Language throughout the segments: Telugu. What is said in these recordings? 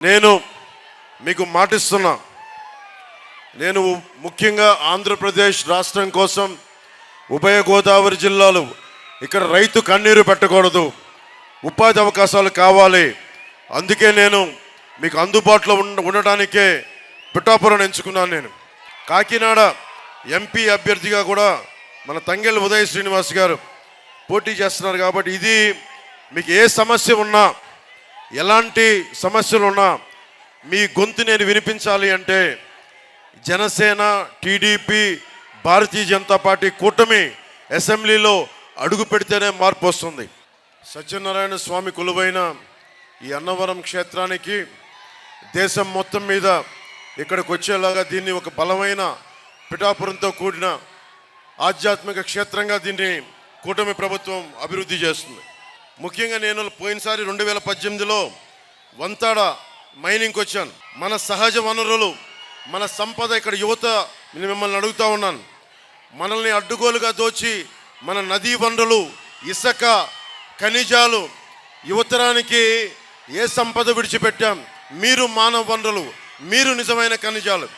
నేను మీకు మాటిస్తున్నా. నేను ముఖ్యంగా ఆంధ్రప్రదేశ్ రాష్ట్రం కోసం ఉభయ గోదావరి జిల్లాలు ఇక్కడ రైతు కన్నీరు పెట్టకూడదు. ఉపాధి అవకాశాలు కావాలి. అందుకే నేను మీకు అందుబాటులో ఉండ ఉండడానికే పిఠాపురం ఎంచుకున్నాను నేను. కాకినాడ ఎంపీ అభ్యర్థిగా కూడా మన తంగెళ్ళ ఉదయ శ్రీనివాస్ గారు పోటీ చేస్తున్నారు కాబట్టి ఇది మీకు ఏ సమస్య ఉన్నా ఎలాంటి సమస్యలు ఉన్నా మీ గొంతు నేను వినిపించాలి అంటే జనసేన టీడీపీ భారతీయ జనతా పార్టీ కూటమి అసెంబ్లీలో అడుగు పెడితేనే మార్పు వస్తుంది. సత్యనారాయణ స్వామి కొలువైన ఈ అన్నవరం క్షేత్రానికి దేశం మొత్తం మీద ఇక్కడికి వచ్చేలాగా దీన్ని ఒక బలమైన పిఠాపురంతో కూడిన ఆధ్యాత్మిక క్షేత్రంగా దీన్ని కూటమి ప్రభుత్వం అభివృద్ధి చేస్తుంది. ముఖ్యంగా నేను పోయినసారి రెండు వేల పద్దెనిమిదిలో వంతాడ మైనింగ్కి వచ్చాను. మన సహజ వనరులు మన సంపద ఇక్కడ యువత నేను మిమ్మల్ని అడుగుతూ ఉన్నాను. మనల్ని అడ్డుగోలుగా దోచి మన నదీ వనరులు ఇసుక ఖనిజాలు యువతరానికి ఏ సంపద విడిచిపెట్టాం? మీరు మానవ వనరులు మీరు నిజమైన ఖనిజాలు.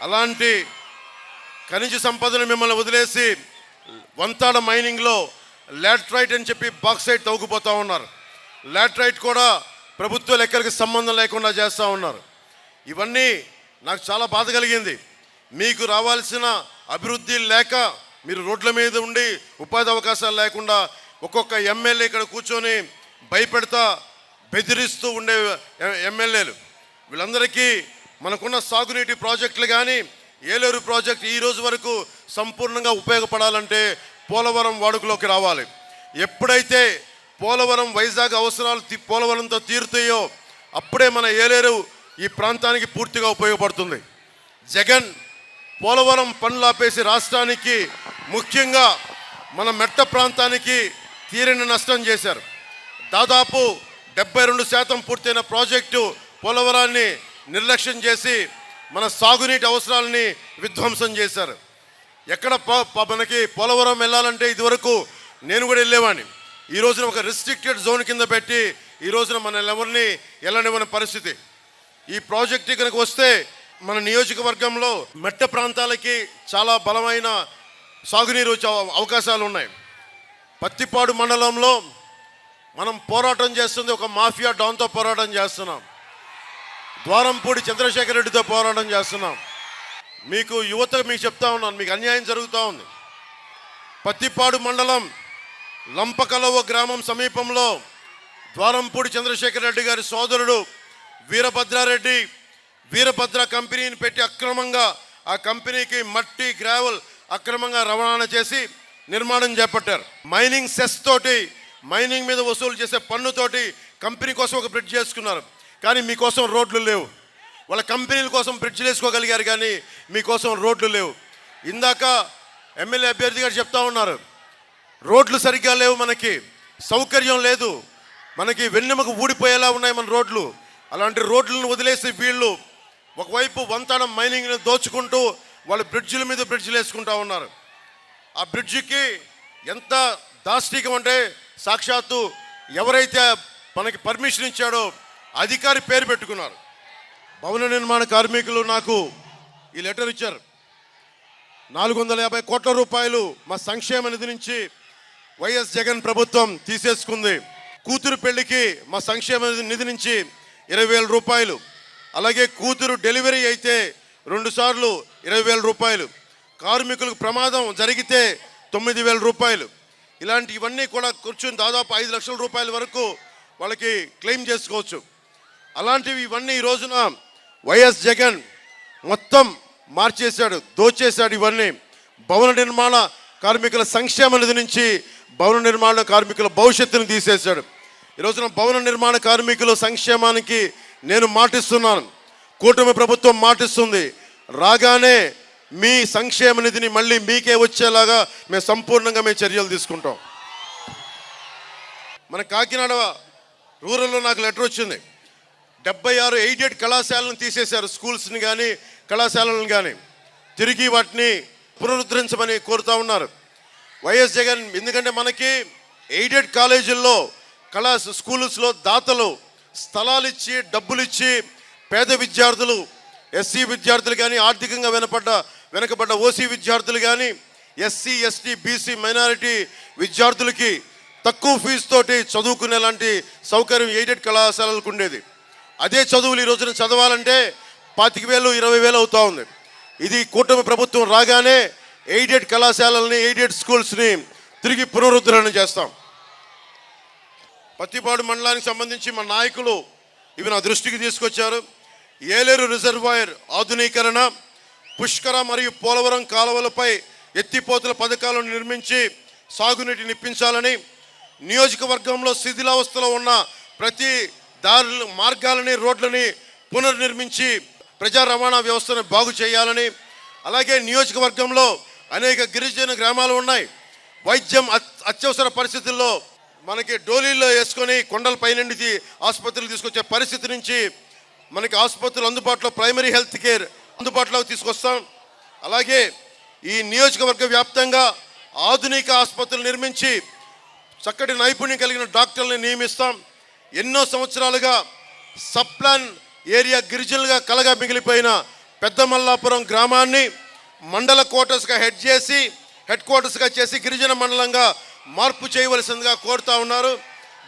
అలాంటి ఖనిజ సంపదను మిమ్మల్ని వదిలేసి వంతాడ మైనింగ్లో లాట్రైట్ అని చెప్పి బాక్సైట్ తవ్వుకుపోతూ ఉన్నారు. లాట్రైట్ కూడా ప్రభుత్వ లెక్కలకి సంబంధం లేకుండా చేస్తూ ఉన్నారు. ఇవన్నీ నాకు చాలా బాధ కలిగింది. మీకు రావాల్సిన అభివృద్ధి లేక మీరు రోడ్ల మీద ఉండి ఉపాధి అవకాశాలు లేకుండా ఒక్కొక్క ఎమ్మెల్యే ఇక్కడ కూర్చొని భయపెడతా బెదిరిస్తూ ఉండే ఎ- ఎమ్మెల్యేలు. వీళ్ళందరికీ మనకున్న సాగునీటి ప్రాజెక్టులు కానీ ఏలూరు ప్రాజెక్ట్ ఈ రోజు వరకు సంపూర్ణంగా ఉపయోగపడాలంటే పోలవరం వాడుకలోకి రావాలి. ఎప్పుడైతే పోలవరం వైజాగ్ అవసరాలు పోలవరంతో తీరుతాయో అప్పుడే మన ఏలేరు ఈ ప్రాంతానికి పూర్తిగా ఉపయోగపడుతుంది. జగన్ పోలవరం పనులు ఆపేసి రాష్ట్రానికి ముఖ్యంగా మన మెట్ట ప్రాంతానికి తీరని నష్టం చేశారు. దాదాపు డెబ్బై రెండు శాతం పూర్తయిన ప్రాజెక్టు పోలవరాన్ని నిర్లక్ష్యం చేసి మన సాగునీటి అవసరాలని విధ్వంసం చేశారు. ఎక్కడ మనకి పోలవరం వెళ్ళాలంటే ఇదివరకు నేను కూడా వెళ్ళేవాడిని. ఈ రోజున ఒక రిస్ట్రిక్టెడ్ జోన్ కింద పెట్టి ఈ రోజున మన ఎవరిని వెళ్ళనివ్వని పరిస్థితి. ఈ ప్రాజెక్ట్ కనుక వస్తే మన నియోజకవర్గంలో మెట్ట ప్రాంతాలకి చాలా బలమైన సాగునీరు వచ్చే అవకాశాలు ఉన్నాయి. పత్తిపాడు మండలంలో మనం పోరాటం చేస్తుంది ఒక మాఫియా డాన్తో పోరాటం చేస్తున్నాం. ద్వారంపూడి చంద్రశేఖర్ రెడ్డితో పోరాటం చేస్తున్నాం. మీకు యువత మీకు చెప్తా ఉన్నాను మీకు అన్యాయం జరుగుతూ ఉంది. పత్తిపాడు మండలం లంపకలవ గ్రామం సమీపంలో ద్వారంపూడి చంద్రశేఖర్ రెడ్డి గారి సోదరుడు వీరభద్రారెడ్డి వీరభద్ర కంపెనీని పెట్టి అక్రమంగా ఆ కంపెనీకి మట్టి గ్రావెల్ అక్రమంగా రవాణా చేసి నిర్మాణం చేపట్టారు. మైనింగ్ సెస్ తోటి మైనింగ్ మీద వసూలు చేసే పన్నుతోటి కంపెనీ కోసం ఒక బ్రిడ్జ్ చేసుకున్నారు. కానీ మీకోసం రోడ్లు లేవు. వాళ్ళ కంపెనీల కోసం బ్రిడ్జ్ వేసుకోగలిగారు కానీ మీకోసం రోడ్లు లేవు. ఇందాక ఎమ్మెల్యే అభ్యర్థి గారు చెప్తా ఉన్నారు రోడ్లు సరిగ్గా లేవు మనకి సౌకర్యం లేదు మనకి వెన్నెముక ఊడిపోయేలా ఉన్నాయి మన రోడ్లు. అలాంటి రోడ్లను వదిలేసి వీళ్ళు ఒకవైపు వంతనం మైనింగ్ని దోచుకుంటూ వాళ్ళు బ్రిడ్జిల మీద బ్రిడ్జిలు వేసుకుంటా ఉన్నారు. ఆ బ్రిడ్జికి ఎంత దాష్టికం అంటే సాక్షాత్తు ఎవరైతే మనకి పర్మిషన్ ఇచ్చాడో అధికారి పేరు పెట్టుకున్నారు. భవన నిర్మాణ కార్మికులు నాకు ఈ లెటర్ ఇచ్చారు. నాలుగు వందల యాభై కోట్ల రూపాయలు మా సంక్షేమ నిధి నుంచి వైఎస్ జగన్ ప్రభుత్వం తీసేసుకుంది. కూతురు పెళ్ళికి మా సంక్షేమ నిధి నుంచి ఇరవై వేల రూపాయలు. అలాగే కూతురు డెలివరీ అయితే రెండు సార్లు ఇరవై వేల రూపాయలు. కార్మికులకు ప్రమాదం జరిగితే తొమ్మిది వేల రూపాయలు. ఇలాంటి ఇవన్నీ కూడా కూర్చుని దాదాపు ఐదు లక్షల రూపాయల వరకు వాళ్ళకి క్లెయిమ్ చేసుకోవచ్చు. అలాంటివి ఇవన్నీ ఈ రోజున వైఎస్ జగన్ మొత్తం మార్చేశాడు దోచేశాడు ఇవన్నీ. భవన నిర్మాణ కార్మికుల సంక్షేమ నిధి నుంచి భవన నిర్మాణ కార్మికుల భవిష్యత్తును తీసేశాడు. ఈ రోజున భవన నిర్మాణ కార్మికుల సంక్షేమానికి నేను మాటిస్తున్నాను. కూటమి ప్రభుత్వం మాటిస్తుంది. రాగానే మీ సంక్షేమ నిధిని మళ్ళీ మీకే వచ్చేలాగా మేము సంపూర్ణంగా మేము చర్యలు తీసుకుంటాం. మన కాకినాడ రూరల్లో నాకు లెటర్ వచ్చింది. డెబ్బై ఆరు ఎయిడెడ్ కళాశాలను తీసేశారు స్కూల్స్ని కానీ కళాశాలను కానీ తిరిగి వాటిని పునరుద్ధరించమని కోరుతా ఉన్నారు. వైఎస్ జగన్ ఎందుకంటే మనకి ఎయిడెడ్ కాలేజీల్లో కళా స్కూల్స్లో దాతలు స్థలాలు ఇచ్చి డబ్బులు ఇచ్చి పేద విద్యార్థులు ఎస్సీ విద్యార్థులు కానీ ఆర్థికంగా వెనపడ్డ వెనకబడ్డ ఓసీ విద్యార్థులు కానీ ఎస్సీ ఎస్టీ బీసీ మైనారిటీ విద్యార్థులకి తక్కువ ఫీజుతోటి చదువుకునేలాంటి చదువుకునే లాంటి సౌకర్యం ఎయిడెడ్ కళాశాలలకు ఉండేది. అదే చదువులు ఈ రోజున చదవాలంటే పాతిక వేలు ఇరవై వేలు అవుతూ ఉంది. ఇది కూటమి ప్రభుత్వం రాగానే ఎయిడెడ్ కళాశాలల్ని ఎయిడెడ్ స్కూల్స్ని తిరిగి పునరుద్ధరణ చేస్తాం. పత్తిపాడు మండలానికి సంబంధించి మా నాయకులు ఇవి నా దృష్టికి తీసుకొచ్చారు. ఏలేరు రిజర్వాయర్ ఆధునీకరణ పుష్కర మరియు పోలవరం కాలువలపై ఎత్తిపోతుల పథకాలను నిర్మించి సాగునీటిని ఇప్పించాలని నియోజకవర్గంలో శిథిలావస్థలో ఉన్న ప్రతి దారులు మార్గాలని రోడ్లని పునర్నిర్మించి ప్రజా రవాణా వ్యవస్థను బాగు చేయాలని అలాగే నియోజకవర్గంలో అనేక గిరిజన గ్రామాలు ఉన్నాయి. వైద్యం అత్యవసర పరిస్థితుల్లో మనకి డోలీల్లో వేసుకొని కొండల నుండి ఆసుపత్రులు తీసుకొచ్చే పరిస్థితి నుంచి మనకి ఆసుపత్రులు అందుబాటులో ప్రైమరీ హెల్త్ కేర్ అందుబాటులోకి తీసుకొస్తాం. అలాగే ఈ నియోజకవర్గ వ్యాప్తంగా ఆధునిక ఆసుపత్రులు నిర్మించి చక్కటి నైపుణ్యం కలిగిన డాక్టర్లను నియమిస్తాం. ఎన్నో సంవత్సరాలుగా సప్లాన్ ఏరియా గిరిజనులుగా కలగా మిగిలిపోయిన పెద్ద మల్లాపురం గ్రామాన్ని మండల క్వార్టర్స్గా హెడ్ చేసి హెడ్ క్వార్టర్స్గా చేసి గిరిజన మండలంగా మార్పు చేయవలసిందిగా కోరుతా ఉన్నారు.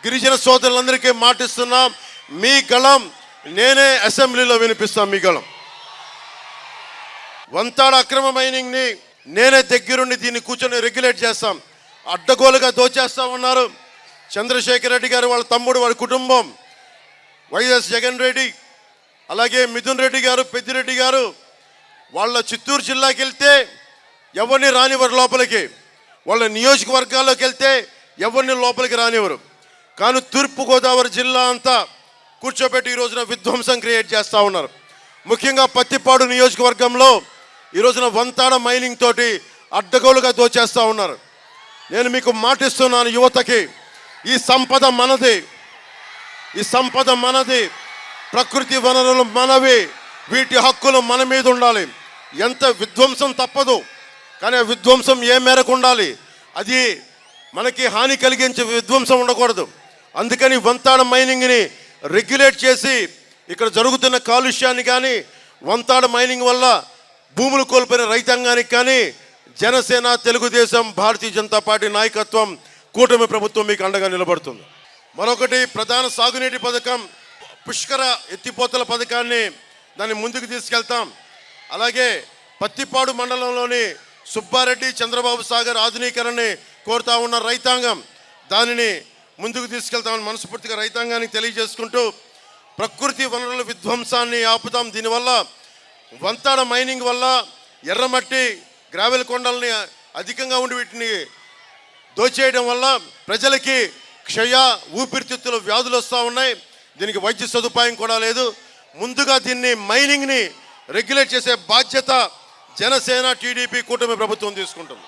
గిరిజన సోదరులందరికీ మాటిస్తున్నాం మీ గళం నేనే అసెంబ్లీలో వినిపిస్తాం మీ గళం. వంతాడ అక్రమ మైనింగ్ని నేనే దగ్గరుండి దీన్ని కూర్చొని రెగ్యులేట్ చేస్తాం. అడ్డగోలుగా దోచేస్తా ఉన్నారు. చంద్రశేఖర్ రెడ్డి గారు వాళ్ళ తమ్ముడు వాళ్ళ కుటుంబం. వైఎస్ జగన్ రెడ్డి అలాగే మిథున్ రెడ్డి గారు పెద్దిరెడ్డి గారు వాళ్ళ చిత్తూరు జిల్లాకి వెళ్తే ఎవరిని రానివ్వరు లోపలికి. వాళ్ళ నియోజకవర్గాల్లోకి వెళ్తే ఎవరిని లోపలికి రానివ్వరు. కానీ తూర్పుగోదావరి జిల్లా అంతా కూర్చోబెట్టి ఈ రోజున విధ్వంసం క్రియేట్ చేస్తూ ఉన్నారు. ముఖ్యంగా పత్తిపాడు నియోజకవర్గంలో ఈ రోజున వంతాడ మైనింగ్ తోటి అడ్డగోలుగా దోచేస్తూ ఉన్నారు. నేను మీకు మాటిస్తున్నాను యువతకి ఈ సంపద మనది. ఈ సంపద మనది. ప్రకృతి వనరులు మనవి వీటి హక్కులు మన మీద ఉండాలి. ఎంత విధ్వంసం తప్పదు కానీ ఆ విధ్వంసం ఏ మేరకు ఉండాలి? అది మనకి హాని కలిగించే విధ్వంసం ఉండకూడదు. అందుకని వంతాడ మైనింగ్ని రెగ్యులేట్ చేసి ఇక్కడ జరుగుతున్న కాలుష్యాన్ని కానీ వంతాడ మైనింగ్ వల్ల భూములు కోల్పోయిన రైతాంగానికి కానీ జనసేన తెలుగుదేశం భారతీయ జనతా పార్టీ నాయకత్వం కూటమి ప్రభుత్వం మీకు అండగా నిలబడుతుంది. మరొకటి ప్రధాన సాగునీటి పథకం పుష్కర ఎత్తిపోతల పథకాన్ని దాన్ని ముందుకు తీసుకెళ్తాం. అలాగే పత్తిపాడు మండలంలోని సుబ్బారెడ్డి చంద్రబాబు సాగర్ ఆధునీకరణని కోరుతా ఉన్న రైతాంగం దానిని ముందుకు తీసుకెళ్తామని మనస్ఫూర్తిగా రైతాంగానికి తెలియజేసుకుంటూ ప్రకృతి వనరుల విధ్వంసాన్ని ఆపుతాం. దీనివల్ల వంతాడ మైనింగ్ వల్ల ఎర్రమట్టి గ్రావెల్ కొండల్ని అధికంగా ఉండి వీటిని దోచేయడం వల్ల ప్రజలకి క్షయ ఊపిరితిత్తుల వ్యాధులు వస్తూ ఉన్నాయి. దీనికి వైద్య సదుపాయం కూడా లేదు. ముందుగా దీన్ని మైనింగ్ని రెగ్యులేట్ చేసే బాధ్యత జనసేన టీడీపీ కూటమి ప్రభుత్వం తీసుకుంటుంది.